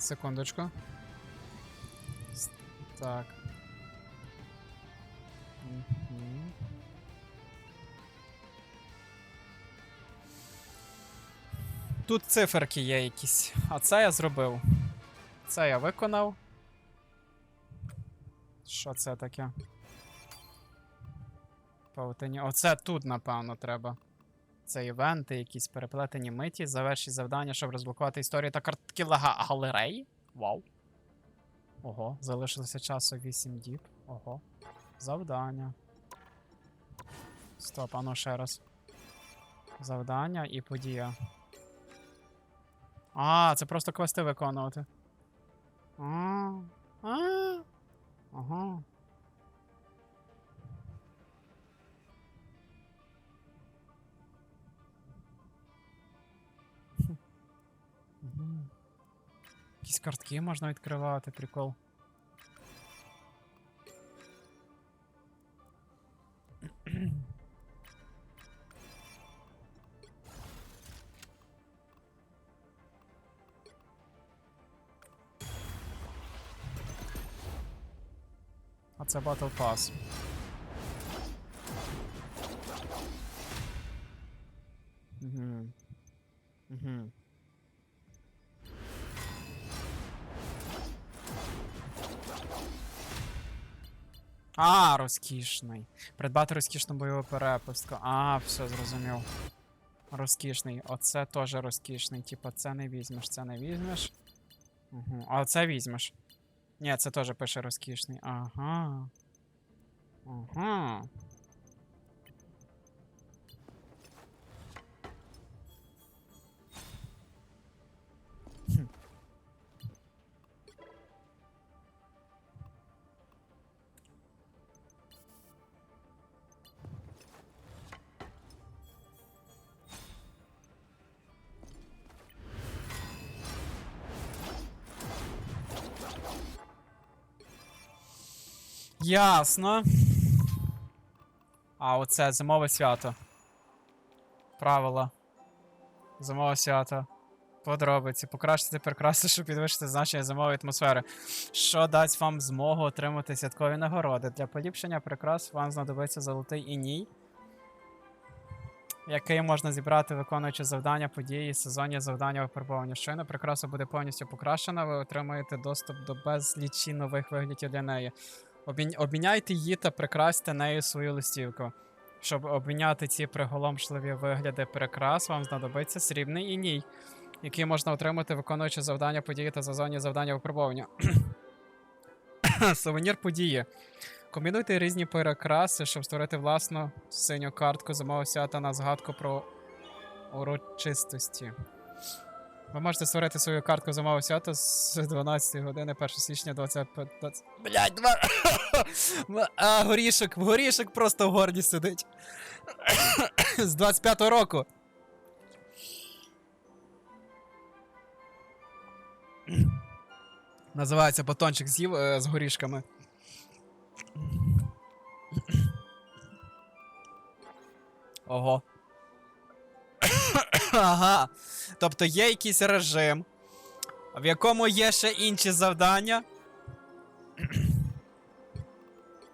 Секундочку. Так. Тут циферки є якісь. А це я зробив. Це я виконав. Що це таке? Паутині. Оце тут, напевно, треба. Це івенти, якісь переплетені миті, завершіть завдання, щоб розблокувати історію та картки лага галереї. Вау. Ого, залишилося часу 8 діб. Ого. Завдання. Стоп, ану ще раз. Завдання і подія. А, це просто квести виконувати. А. А. Ага. Якісь картки можна відкривати, прикол. А це Battle Pass. Угу. Угу. А, розкішний. Придбати розкішну бойову перепустку. А, все зрозумів. Розкішний. Оце теж розкішний. Типа, це не візьмеш, це не візьмеш. Угу. А це візьмеш. Ні, це теж пише розкішний. Ага. Ага. Ясно. А, оце зимове свято. Правила. Зимове свято. Подробиці. Покращити прикраси, щоб підвищити значення зимової атмосфери. Що дасть вам змогу отримати святкові нагороди. Для поліпшення прикрас вам знадобиться золотий іній, який можна зібрати, виконуючи завдання, події, сезонні завдання випробування. Щойно прикраса буде повністю покращена, ви отримаєте доступ до безлічі нових виглядів для неї. Обмін... Обміняйте її та прикрасьте нею свою листівку. Щоб обміняти ці приголомшливі вигляди прикрас, вам знадобиться срібний іній, який можна отримати, виконуючи завдання події та сезонні завдання випробування. Сувенір події. Комбінуйте різні прикраси, щоб створити власну синю картку зимового свята на згадку про урочистості. Ви можете створити свою картку зимового свята з 12 години 1 січня 25. 20... Блять, два. А, горішок, горішок просто в горді сидить. З 25-го року. Називається батончик з'їв е, з горішками. Ого. ага. Тобто є якийсь режим, в якому є ще інші завдання.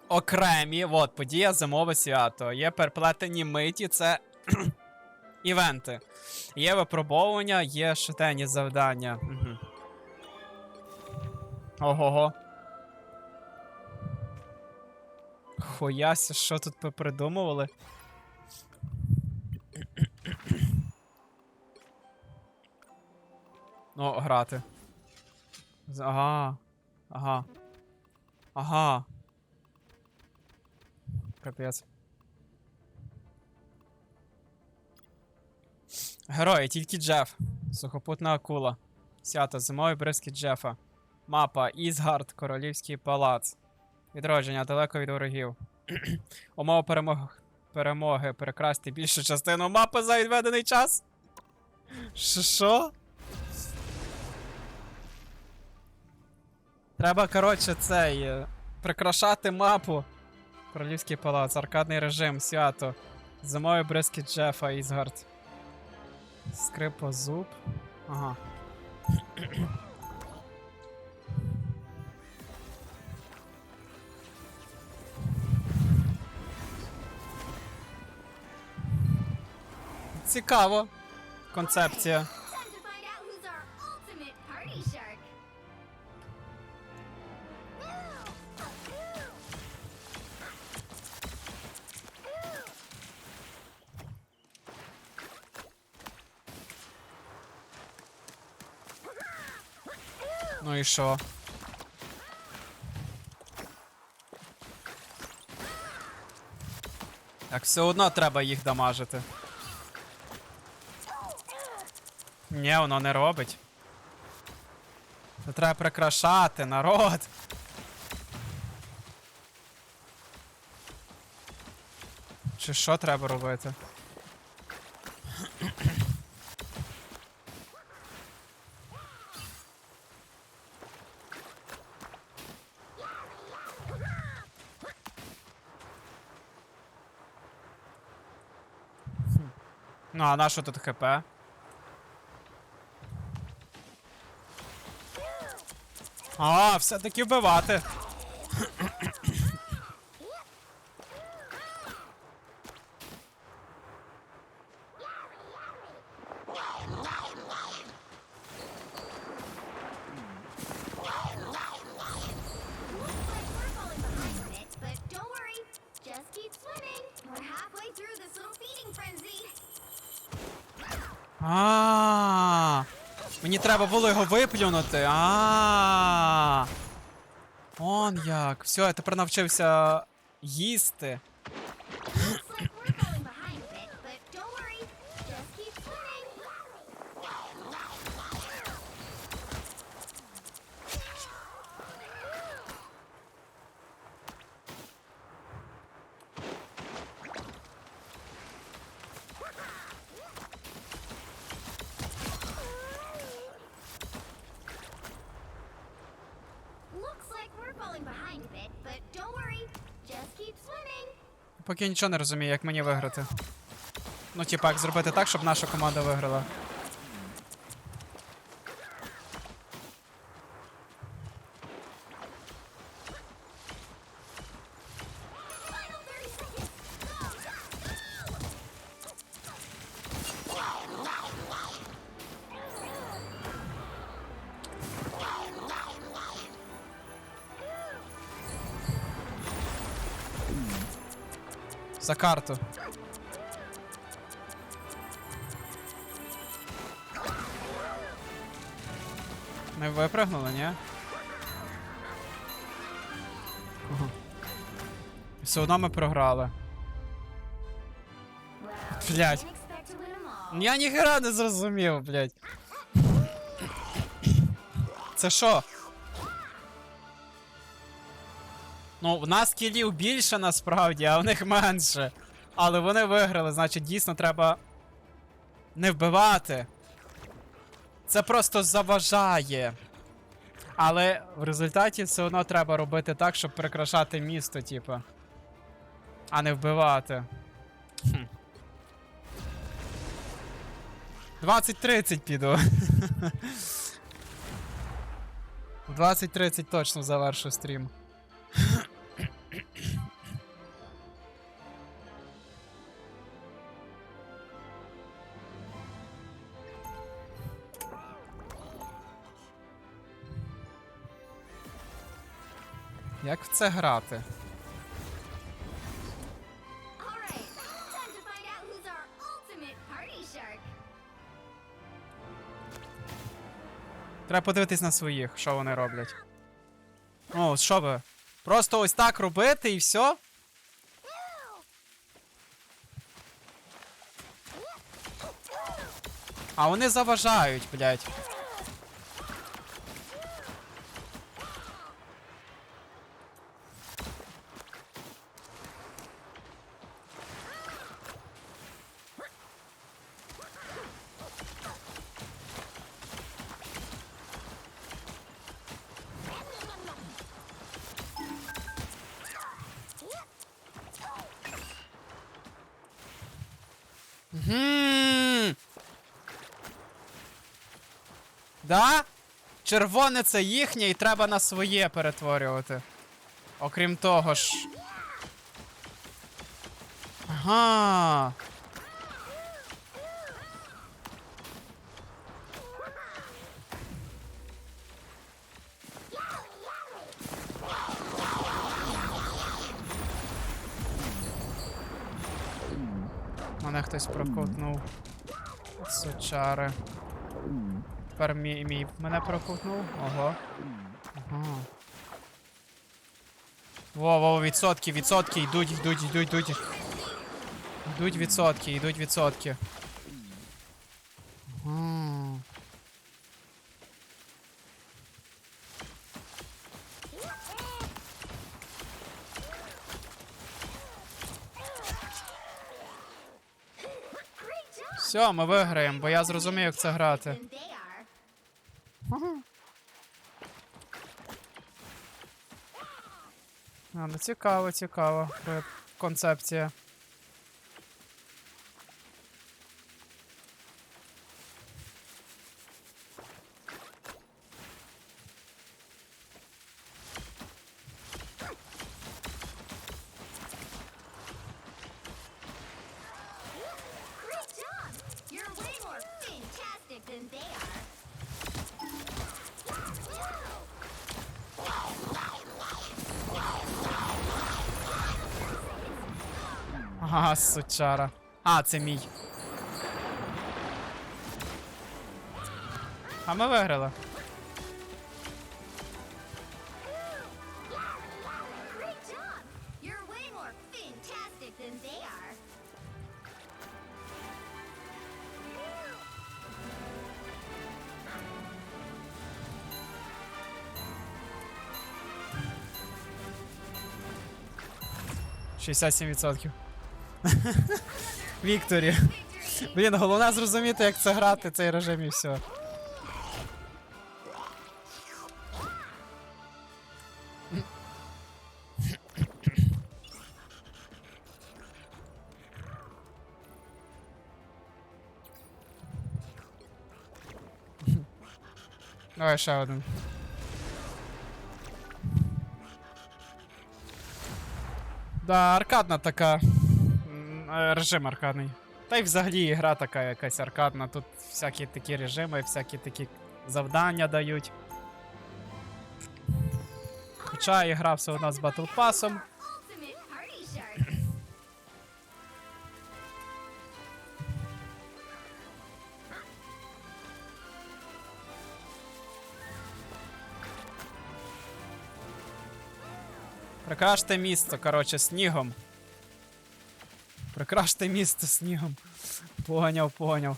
Окремі, от, подія зимове свято. Є переплетені миті, це івенти. Є випробовування, є шатені завдання. Угу. Ого-го. Хуяся, що тут попридумували? Ну, грати. Ага. Ага. Ага. Капець. Герої, тільки Джеф. Сухопутна акула. Свято, зимовий бризки Джефа. Мапа Ізгард, Королівський палац. Відродження далеко від ворогів. Умова перемог... перемоги перекрасти більшу частину мапи за відведений час. Що? Треба, коротше, цей. Е, прикрашати мапу. Королівський палац, аркадний режим, свято. Зимою бризки Джефа Ізгард. Скрипа зуб. Ага. Цікаво. Концепція. І що? Так, все одно треба їх дамажити. Ні, воно не робить. Це треба прикрашати, народ. Чи що треба робити? А на що тут ХП? А, все-таки вбивати. А. Мені треба було його виплюнути. А. Он як. Все, я тепер навчився їсти. Поки нічого не розумію, як мені виграти. Ну, типа, як зробити так, щоб наша команда виграла. За карту. Ми випрыгнули, ні? Ага. Все одно ми програли. Блять. Я ніхера не зрозумів, блять. Це що? Ну, в нас кілів більше насправді, а в них менше. Але вони виграли, значить дійсно треба не вбивати. Це просто заважає. Але в результаті все одно треба робити так, щоб прикрашати місто, типу. А не вбивати. Хм. 20-30 піду. В 20-30 точно завершу стрім. Як в це грати? Треба подивитись на своїх, що вони роблять. О, що ви? Просто ось так робити і все? А вони заважають, блядь. Да? Червоне це їхнє і треба на своє перетворювати. Окрім того ж. Ага. Мене хтось прокутнув. Сучари. Тепер мій, мій мене проковтнув. Ого. Ага. Во, во, відсотки, відсотки, йдуть, йдуть, йдуть, йдуть. Йдуть відсотки, йдуть відсотки. Все, ми виграємо, бо я зрозумів, як це грати. А, ну цікаво, цікаво. е, Концепція. Ага, сучара. А, це мій. А ми виграли. Great job! You're Вікторі. Блін, головне зрозуміти, як це грати, цей режим і все. Давай ще один. Да, аркадна така. Е, Режим аркадний. Та й взагалі гра така якась аркадна. Тут всякі такі режими, всякі такі завдання дають. Хоча і гра все одно з батл пасом. Прикраште місто, коротше, снігом. Прикраште місто снігом. Поняв, поняв.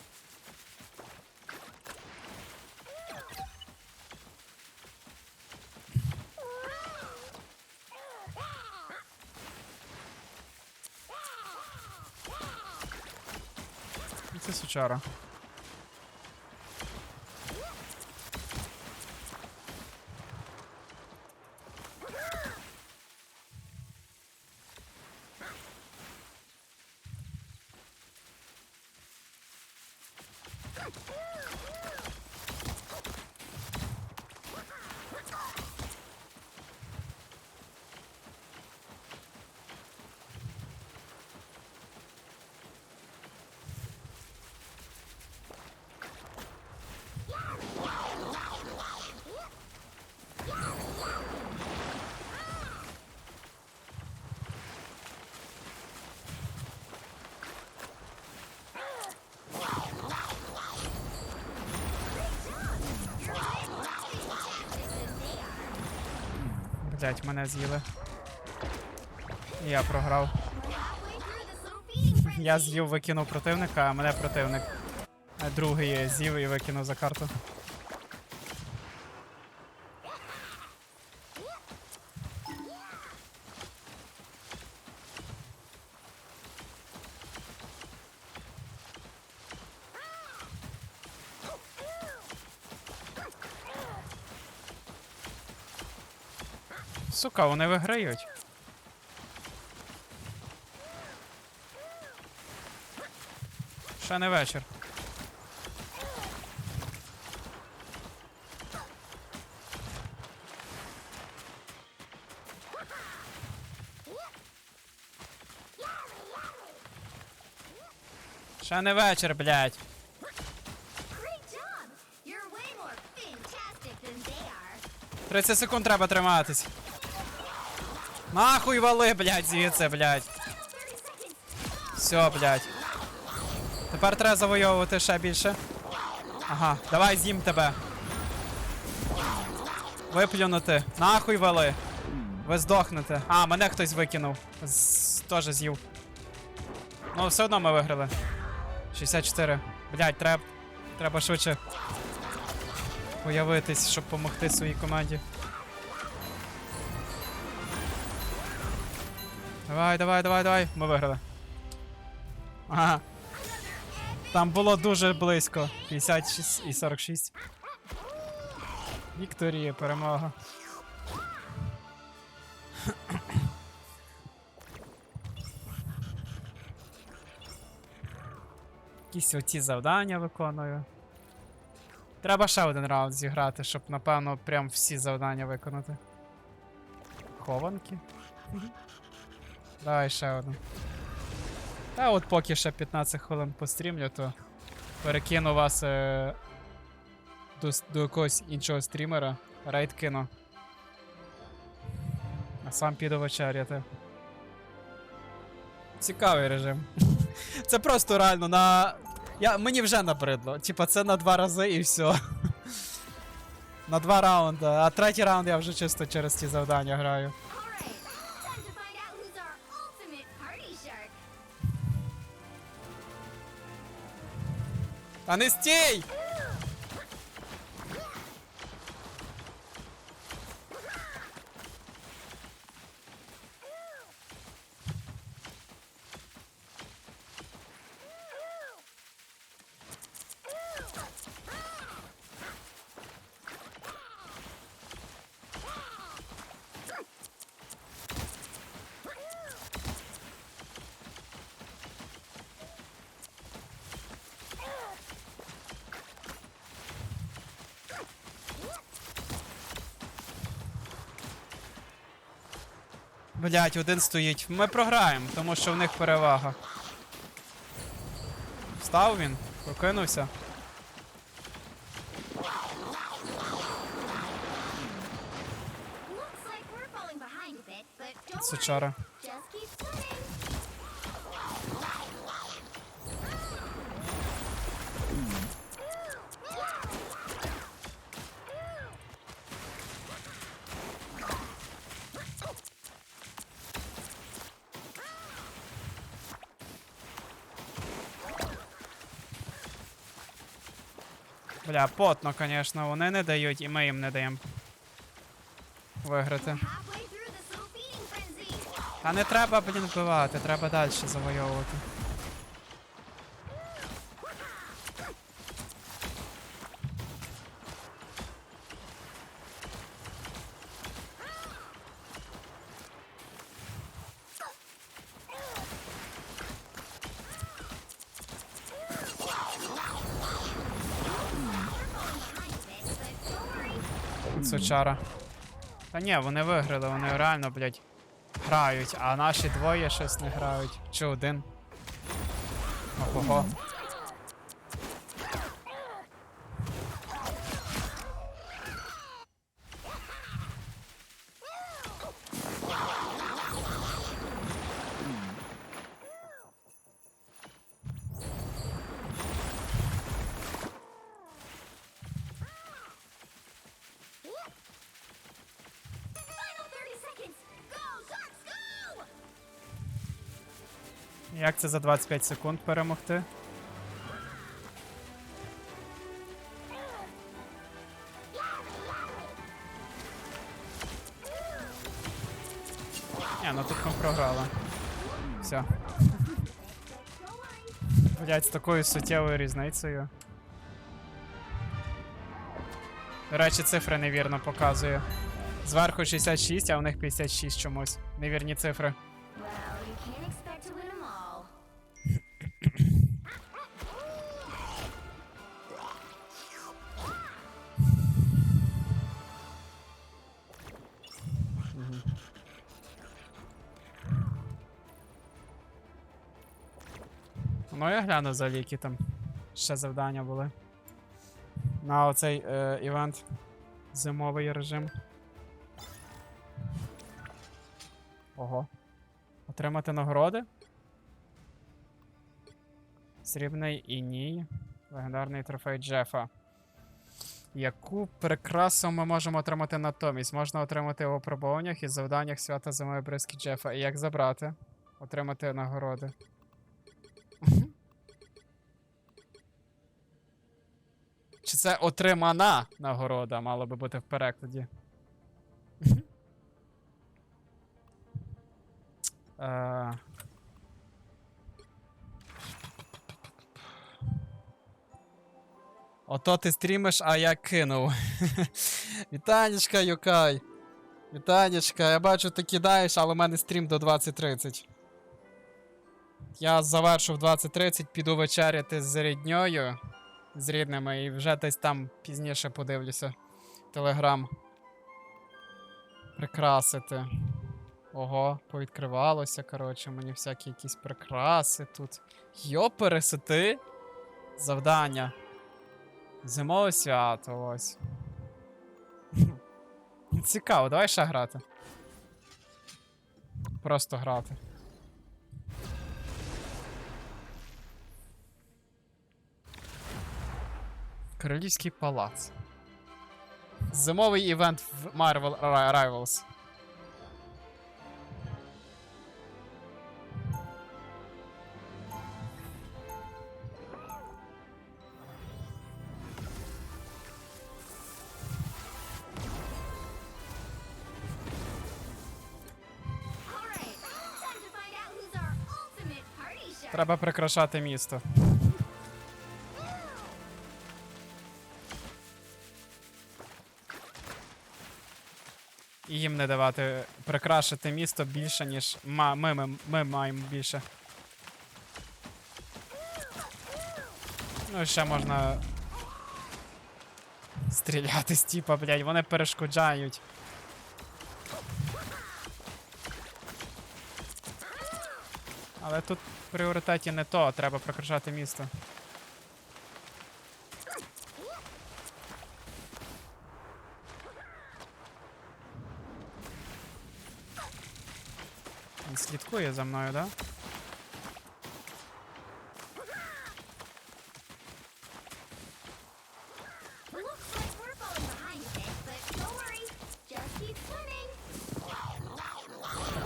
Це сучара. Блять, мене з'їли. Я програв. Я з'їв, викинув противника, а мене противник. Другий з'їв і викинув за карту. Сука, вони виграють. Ще не вечір. Ще не вечір, блядь. 30 секунд треба триматись. Нахуй вали, блядь, звідси, блядь. 30 seconds. Все, блядь. Тепер треба завойовувати ще більше. Ага, давай з'їм тебе. Виплюнути. Нахуй вали. Ви здохнете. А, мене хтось викинув. Теж з'їв. Ну, все одно ми виграли. 64. Блять, треба. Треба швидше. Появитись, щоб допомогти своїй команді. Давай, давай, давай, давай. Ми виграли. Ага. Там було дуже близько. 56 і 46. Вікторія, перемога. Якісь оці завдання виконую. Треба ще один раунд зіграти, щоб, напевно, прям всі завдання виконати. Хованки. Давай ще один. Та от поки ще 15 хвилин пострімлю, то перекину вас е, до, до якогось іншого стрімера. Рейд кину. А сам піду вечеряти. Цікавий режим. Це просто реально на. Я, мені вже набридло. Типа це на два рази і все. на два раунди. А третій раунд я вже чисто через ті завдання граю. Та не стій! Блять, один стоїть. Ми програємо, тому що в них перевага. Встав він, прокинувся. Looks Бля, потно, конечно, вони не дають, і ми їм не даємо. Виграти. Та не треба, блін, вбивати, треба далі завойовувати. Сучара. Та ні, вони виграли, вони реально, блядь, грають, а наші двоє щось не грають. Чи один. Ого. Як це за 25 секунд перемогти? Ні, ну тут ми програли. Все. Блять, з такою суттєвою різницею. До речі, цифри невірно показує. Зверху 66, а у них 56 чомусь. Невірні цифри. Ну я гляну взагалі, які там ще завдання були. На оцей е, івент. Зимовий режим. Ого. Отримати нагороди? Срібний іній. Легендарний трофей Джефа. Яку прикрасу ми можемо отримати натомість? Можна отримати в опробуваннях і завданнях свята зимової бризки Джефа. І як забрати? Отримати нагороди. Чи це отримана нагорода мало би бути в перекладі? Е, Ото ти стрімиш, а я кинув. Вітанечка, Юкай. Вітанечка, я бачу, ти кидаєш, але в мене стрім до 20.30. Я завершу в 20.30, піду вечеряти з рідньою, з рідними, і вже десь там пізніше подивлюся. Телеграм. Прикрасити. Ого, повідкривалося, коротше, мені всякі якісь прикраси тут. Йо, пересити. Завдання. Зимове свято, ось. Цікаво, давай ще грати. Просто грати. Королівський палац. Зимовий івент в Marvel Ri- Rivals. Треба прикрашати місто. Не давати прикрашити місто більше, ніж ми, ми, ми маємо більше. Ну, ще можна. Стріляти з тіпа, блядь, вони перешкоджають. Але тут в пріоритеті не то, треба прикрашати місто. Він слідкує за мною, да?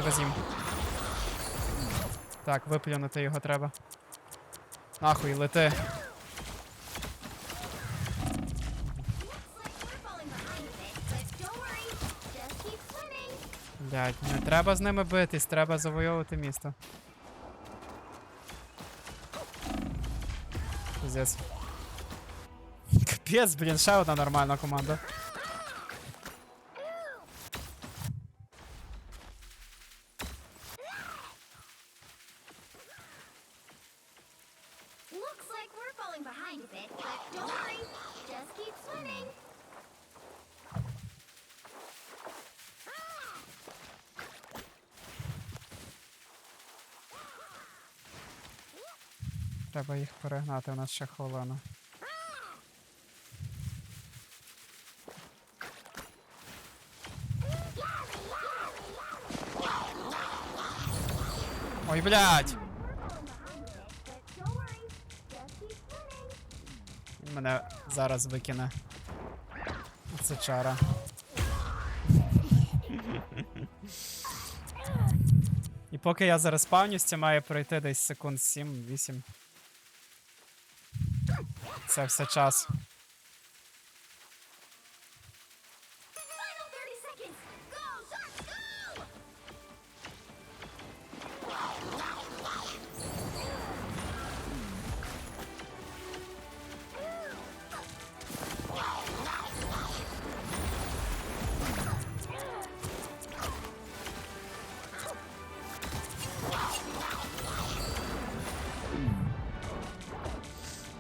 Розім. Так, виплюнути його треба. Нахуй, лети. Блядь, не треба з ними битись, треба завойовувати місто. Пиздец. Капець, блін, ще одна нормальна команда. Треба їх перегнати, у нас ще хвилина. Ой, блядь! Мене зараз викине. Це чара. І поки я зараз спавнюсь, це має пройти десь секунд 7-8. Це все час. Final 30 seconds. Go, shark, go!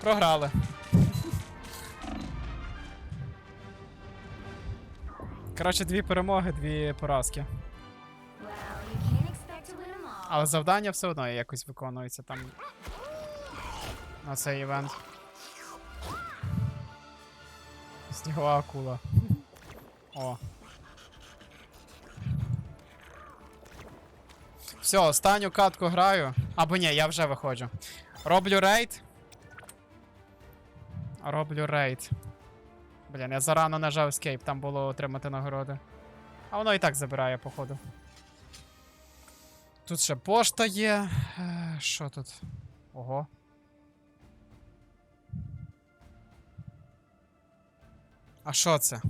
Програли. Коротше, дві перемоги, дві поразки. Але завдання все одно якось виконується там. На цей івент. Снігова акула. О. Все, останню катку граю. Або ні, я вже виходжу. Роблю рейд. Роблю рейд. Блін, я зарано нажав Escape, там було отримати нагороди. А воно і так забирає, походу. Тут ще пошта є. Е, Що тут? Ого. А що це?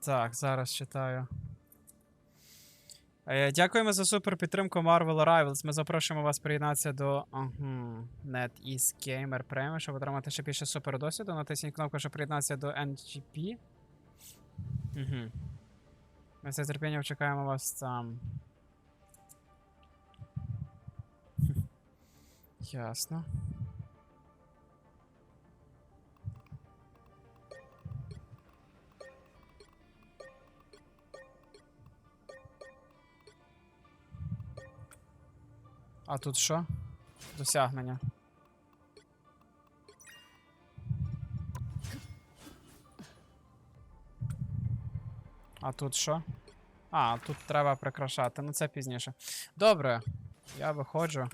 Так, зараз читаю. Е, Дякуємо за супер підтримку Marvel Rivals. Ми запрошуємо вас приєднатися до угу, NetEase Gamer Premium, щоб отримати ще більше супер досвіду. Натисніть кнопку, щоб приєднатися до NGP. Угу. Ми з нетерпінням чекаємо вас там. Ясно. А тут що? Досягнення. А тут що? А, тут треба прикрашати. Ну це пізніше. Добре. Я виходжу.